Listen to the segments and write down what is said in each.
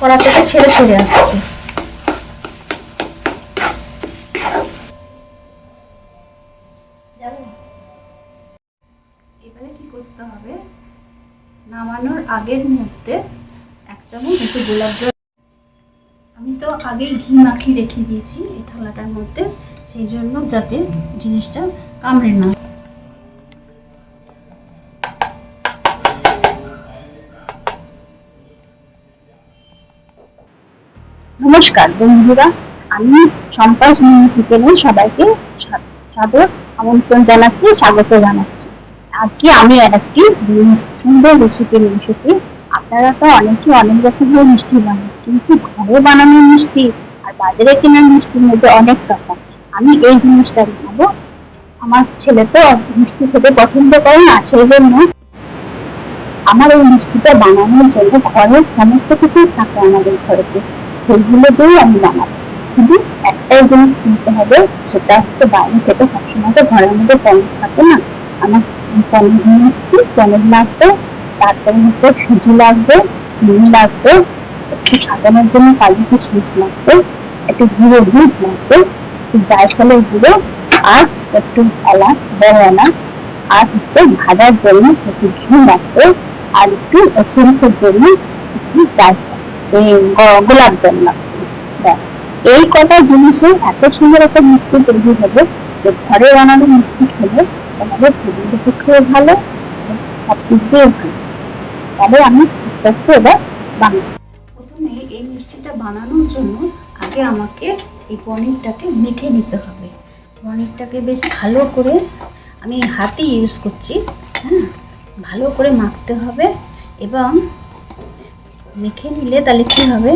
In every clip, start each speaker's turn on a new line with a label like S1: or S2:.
S1: কড়া থেকে ছেড়ে ছেড়ে আসছে? এবারে কি করতে হবে নামানোর আগের মুহূর্তে এক চামচ একটু গোলাপ আমি তো আগেই ঘি মাখিয়ে রেখে দিয়েছি এই থালাটার মধ্যে, সেই জন্য যাতে জিনিসটা কামড়ে না নমস্কার বন্ধুরা, আমি সম্পাস কিচেনে সবাইকে সাদর আমন্ত্রণ জানাচ্ছি, স্বাগত জানাচ্ছি। আজকে আমি আর একটি সুন্দর রেসিপি নিয়ে এসেছি। আপনারা তো অনেকে অনেক রকমের মিষ্টি বানান, কিন্তু ঘরে বানানো মিষ্টি আর বাজারে কেনার মিষ্টির মধ্যে অনেক তফাৎ আমি এই জিনিসটা বানাবো। আমার ছেলে তো মিষ্টি খেতে পছন্দ করে না সেই জন্য আমার এই মিষ্টিটা বানানোর জন্য ঘরের সমস্ত কিছুই থাকে আমাদের ঘরেতে। সেইগুলো দিয়েই আমি বানাবো। শুধু একটাই জিনিস কিনতে হবে, সেটা হচ্ছে বাইরে থেকে সবসময় তো ঘরের মধ্যে পনির থাকে না, আমার পনির নিয়ে এসেছি, পনির লাগবে, তারপরে হচ্ছে সুজি লাগবে, চিনি লাগবে, একটু সাজানোর জন্য কাজু কিশমিশ লাগবে, একটু গুঁড়ো দুধ লাগবে, একটু জায়ফলের গুঁড়ো, আর একটু এলাচ, বড় এলাচ, আর হচ্ছে ভাজার জন্য একটু ঘি লাগবে, আর একটু এসেন্সের জন্য একটু জায়ফল। গোলাপ জল ব্যাস। এই কটা জিনিসে এত সুন্দর একটা মিষ্টি তৈরি হবে যে ঘরে বানানো মিষ্টি খেলে তোমাদের শরীরের পক্ষেও ভালো সব দিক ভালো। তবে আমি আস্তে এবার বানাবো। প্রথমে এই মিষ্টিটা বানানোর জন্য আগে আমাকে এই পনিরটাকে মেখে নিতে হবে। পনিরটাকে বেশ ভালো করে আমি হাতে ইউজ করছি হ্যাঁ? ভালো করে মাখতে হবে এবং মেখে নিলে তাহলে কী হবে?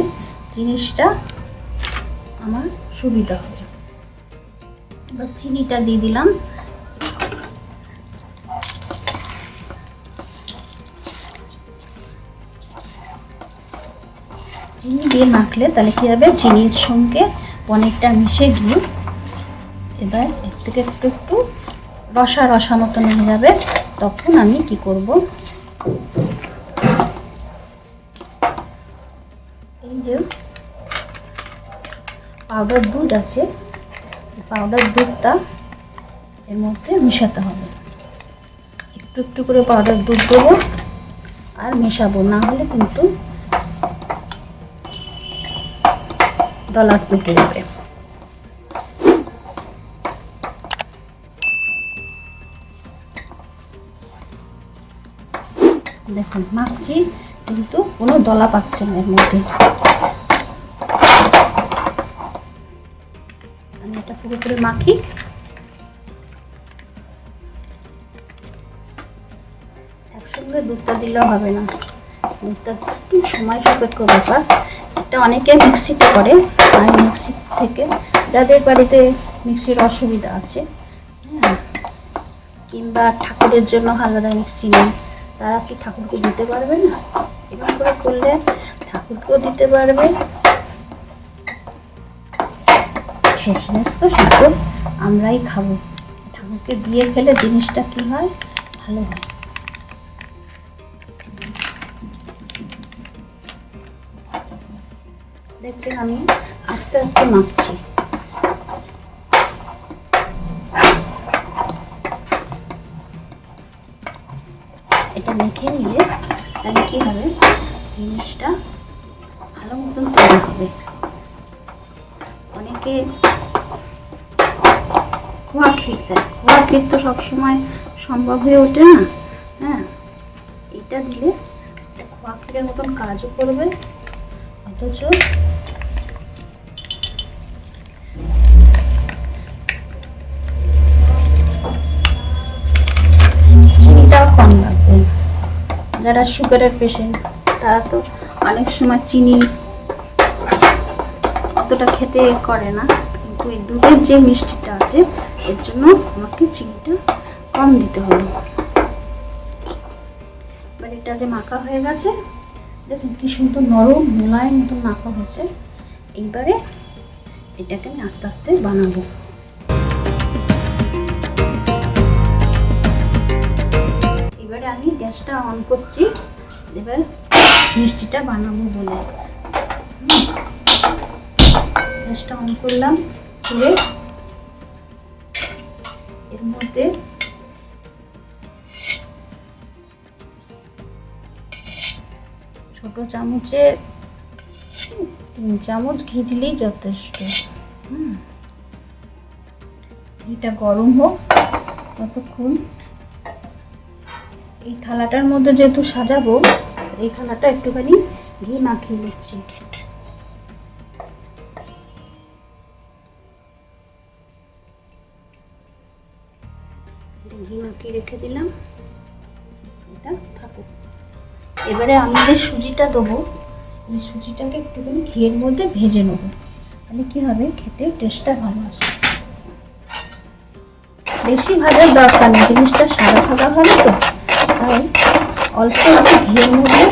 S1: জিনিসটা আমার সুবিধা হবে। এবার চিনিটা দিয়ে দিলাম। চিনি দিয়ে মাখলে তাহলে কী হবে? চিনির সঙ্গে পনিরটা মিশে গিয়ে এবার এর থেকে একটু একটু রসা রসা মতন হয়ে যাবে। তখন আমি কি করব? পাউডার দুধ আছে। পাউডার দুধটা এর মধ্যে মেশাতে হবে। একটু একটু করে পাউডার দুধ দেবো আর মেশাবো, না হলে কিন্তু দলা পেকে যাবে। দেখুন, মাখছি কিন্তু কোনো দলা পাচ্ছে না এর মধ্যে। আমি এটা পুরোপুরি মাখি। একসঙ্গে দুধটা দিলেও হবে না। দুধটা একটু সময় সাপেক্ষ ব্যাপার। এটা অনেকে মিক্সিতে করে, আর মিক্সি থেকে যাদের বাড়িতে মিক্সির অসুবিধা আছে হ্যাঁ কিংবা ঠাকুরের জন্য আলাদা মিক্সি নেই, তারা কি ঠাকুরকে দিতে পারবে না? এরকম করে করলে ঠাকুরকেও দিতে পারবে শেষমেশ তো ঠাকুর আমরাই খাব। ঠাকুরকে দিয়ে খেলে জিনিসটা কি হয়? ভালো হয়। দেখছেন আমি? আস্তে আস্তে মাখছি এটা মেখে নিলে তাহলে কী হবে? জিনিসটা ভালো মতন তৈরি হবে। অনেকে খোয়া ক্ষীর খোয়া ক্ষীর তো সবসময় সম্ভব হয়ে ওঠে না। হ্যাঁ? এটা দিলে একটা খোয়া ক্ষীরের মতন কাজও করবে। অথচ চিনিটাও কম লাগবে। যারা সুগারের পেশেন্ট তারা তো অনেক সময় চিনি অতটা খেতে করে না। এই দুধের যে মিষ্টিটা আছে, এর জন্য আমাকে চিনিটা কম দিতে হবে। এবার এটা যে মাখা হয়ে গেছে, দেখুন কি সুন্দর নরম মোলায়েম মতন মাখা হয়েছে। এইবারে এটাকে আমি আস্তে আস্তে বানাবো। এবারে আমি গ্যাসটা অন করছি, এবার মিষ্টিটা বানাবো বলে। গ্যাসটা অন করলাম। করে এর মধ্যে ছোট চামচে তিন চামচ ঘি দিলেই যথেষ্ট। ঘিটা গরম হোক ততক্ষণ এই থালাটার মধ্যে যেহেতু সাজাবো, এই থালাটা একটুখানি ঘি মাখিয়ে নিচ্ছি ঘি রেখে দিলাম। এটা থাকুক। এবারে আমি যে সুজিটা দেবো, এই সুজিটাকে একটুখানি ঘিয়ের মধ্যে ভেজে নেব। তাহলে কী হবে? খেতে টেস্টটা ভালো আসবে। বেশি ভাজার দরকার নেই। জিনিসটা সাদা সাদা হবে তো? তাই অল্প একটু ঘিয়ের মধ্যে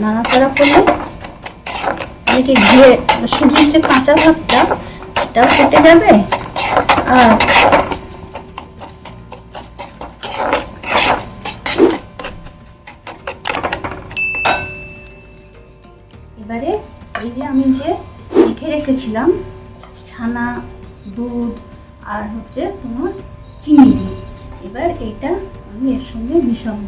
S1: নাড়াচাড়া করলে অনেকে ঘিয়ে সুজির যে কাঁচা ভাবটা এটাও কেটে যাবে? আর এবারে এই যে আমি যে লিখে রেখেছিলাম, ছানা, দুধ আর হচ্ছে তোমার চিনি দিয়ে এবার এটা আমি এর সঙ্গে মিশাবো।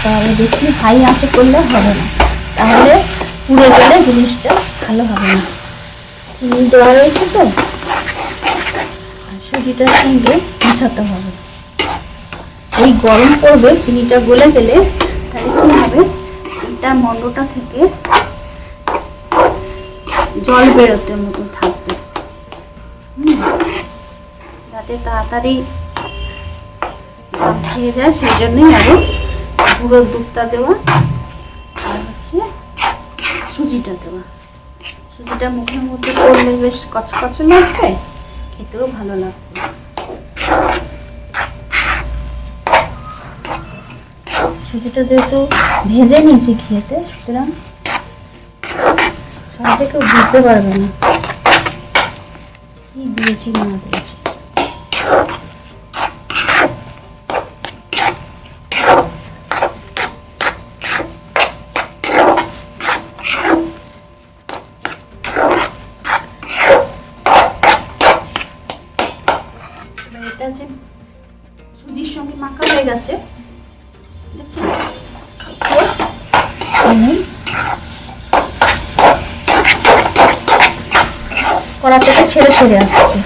S1: সিমে বেশি হাই আঁচে করলে হবে না। তাহলে পুড়ে গেলে জিনিসটা ভালো হবে না। চিনি দেওয়া রয়েছে তো। সুজিটার সঙ্গে মিশাতে হবে। ওই গরম করবে চিনিটা গলে গেলে তাহলে কী হবে? এটা মন্ডটা থেকে জল বেরোতে মতো থাকবে। যাতে তাড়াতাড়ি খেয়ে যায়, সেই জন্যই আরও গুঁড়ো দুধটা দেওয়া, আর হচ্ছে সুজিটা দেওয়া। সুজিটা মুখের মধ্যে করলে বেশ কচকচ লাগবে, খেতেও ভালো লাগবে। সুজিটা যেহেতু ভেজে নিয়েছি খেতে, সুতরাং সহজে কেউ বুঝতে পারবে না। কি দিয়েছি না দিয়েছি? ছেড়ে আসছে।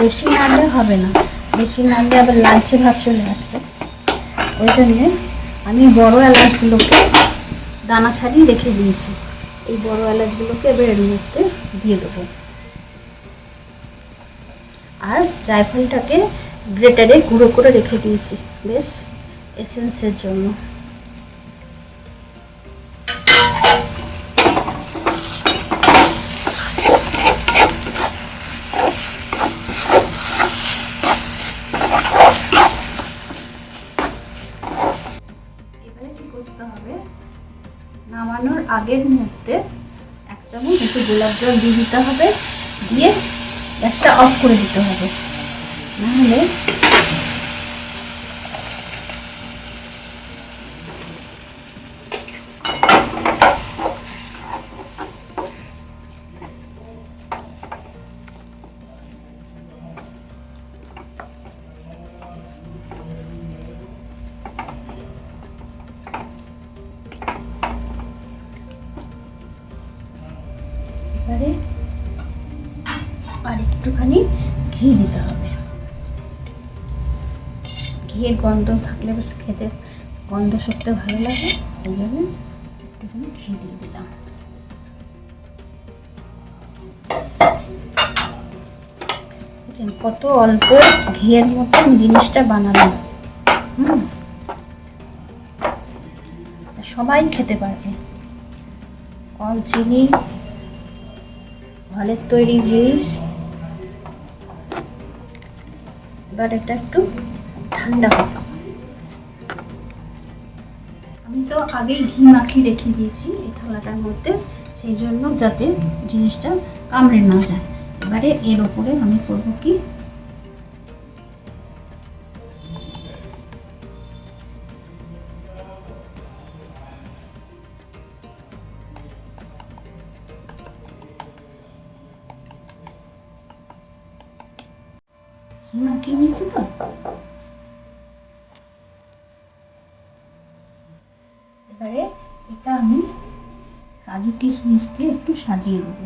S1: বেশি নাড়লে হবে না। বেশি নাড়লে আবার লালচে ভাব চলে আসবে। ওই জন্যে আমি বড় এলাচগুলোকে দানা ছাড়িয়ে রেখে দিয়েছি। এই বড় এলাচগুলোকে এবার এর মধ্যে দিয়ে দেবো। আর জায়ফলটাকে গ্রেটারে গুঁড়ো করে রেখে দিয়েছি। বেশ এসেন্সের জন্য। জল দিয়ে দিতে হবে। দিয়ে গ্যাসটা অফ করে দিতে হবে। নাহলে গন্ধ থাকলে বেশ খেতে, গন্ধ শুকতে ভালো লাগে, ওই জন্য একটুখানি ঘি দিয়ে দিলাম। কত অল্প ঘিয়ের মতন জিনিসটা বানালাম। হুম। সবাই খেতে পারবে। কম চিনি, ঘরের তৈরি জিনিস। এবার এটা একটু ঠান্ডা হবে আমি তো আগেই ঘি মাখিয়ে রেখে দিয়েছি এই থালাটার মধ্যে, সেই জন্য যাতে জিনিসটা কামড়ে না যায়। এবারে এর ওপরে আমি করব কি? মাখিয়ে নিয়েছি তো এবারে এটা আমি কাজু কিশমিশ দিয়ে একটু সাজিয়ে দেবো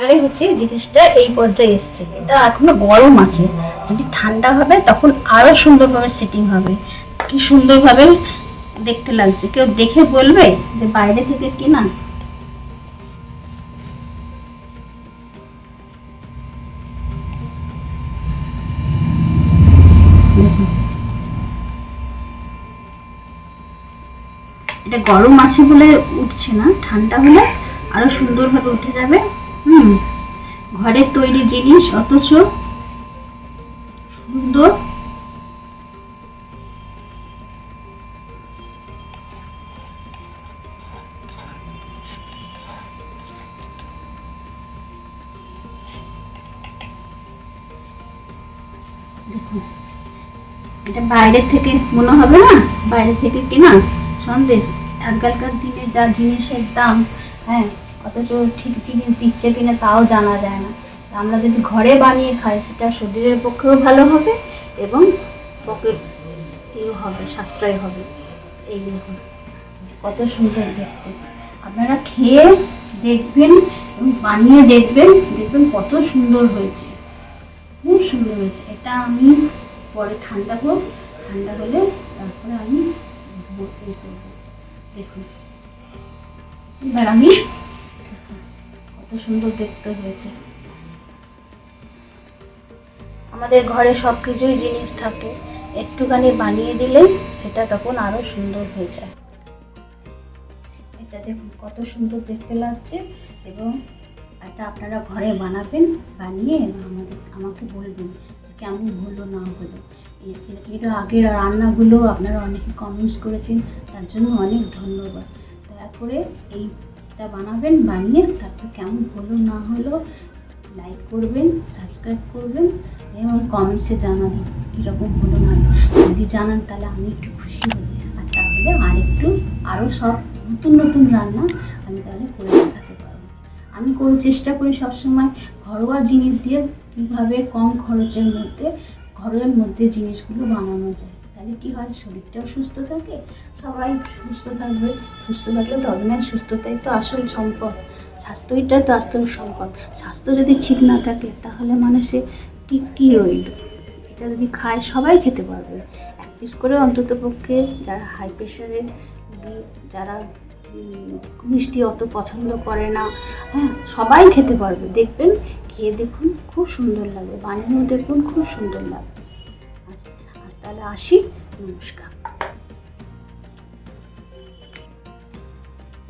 S1: এবারে হচ্ছে জিনিসটা এই পর্যায়ে এসছে। এটা এখনও গরম আছে। যদি ঠান্ডা হবে, তখন আরও সুন্দরভাবে সিটিং হবে। কি সুন্দরভাবে দেখতে লাগছে। কেউ দেখে বলবে যে বাইরে থেকে কেনা। এটা গরম আছে বলে উঠছে না। ঠান্ডা হলে আরও সুন্দরভাবে উঠে যাবে। ঘরের তৈরি জিনিস অথচ সুন্দর। দেখুন, এটা বাইরের থেকে মনে হবে না? বাইরে থেকে কেনা? সন্দেশ। আজকালকার দিনে যা জিনিসের দাম হ্যাঁ অথচ ঠিক জিনিস দিচ্ছে কিনা তাও জানা যায় না। আমরা যদি ঘরে বানিয়ে খাই, সেটা শরীরের পক্ষেও ভালো হবে এবং পকেট ইয়ে হবে, সাশ্রয় হবে। এই কত সুন্দর দেখতে। আপনারা খেয়ে দেখবেন এবং বানিয়ে দেখবেন দেখবেন কত সুন্দর হয়েছে। খুব সুন্দর হয়েছে। এটা আমি পরে ঠান্ডা হোক ঠান্ডা হলে তারপরে আমি দেখুন। এবার আমি কত সুন্দর দেখতে হয়েছে। আমাদের ঘরে সব কিছুই জিনিস থাকে। একটুখানি বানিয়ে দিলেই সেটা তখন আরও সুন্দর হয়ে যায়। এটা দেখুন, কত সুন্দর দেখতে লাগছে এবং এটা আপনারা ঘরে বানাবেন, বানিয়ে আমাদের, আমাকে বলবেন কেমন হলো না হলো। এর- আগের রান্নাগুলো আপনারা অনেকে কমেন্টস করেছেন, তার জন্য অনেক ধন্যবাদ। দয়া করে এইটা বানাবেন, বানিয়ে তারপর কেমন হলো না হলো লাইক করবেন সাবস্ক্রাইব করবেন এবং কমেন্টসে জানাবেন কীরকম হলো না। যদি জানান তাহলে আমি একটু খুশি হই। আর তাহলে আরেকটু আরও সব নতুন নতুন রান্না আমি তাহলে করে দেখাতে পারব। আমি করে চেষ্টা করি সবসময় ঘরোয়া জিনিস দিয়ে কীভাবে কম খরচের মধ্যে ঘরের মধ্যে জিনিসগুলো বানানো যায়। তাহলে কি হয়? শরীরটাও সুস্থ থাকে, সবাই সুস্থ থাকবে। সুস্থ থাকলে তবে না সুস্থতাই তো আসল সম্পদ। স্বাস্থ্যইটা তো আসল সম্পদ। স্বাস্থ্য যদি ঠিক না থাকে, তাহলে মানুষে কি, কী রইল? এটা যদি খায়, সবাই খেতে পারবে। এক পিস করে অন্তত পক্ষে যারা হাই প্রেশারের যারা মিষ্টি অত পছন্দ করে না হ্যাঁ সবাই খেতে পারবে। দেখবেন, খেয়ে দেখুন, খুব সুন্দর লাগবে বানিয়েও দেখুন, খুব সুন্দর লাগবে তাহলে আসি নমস্কার।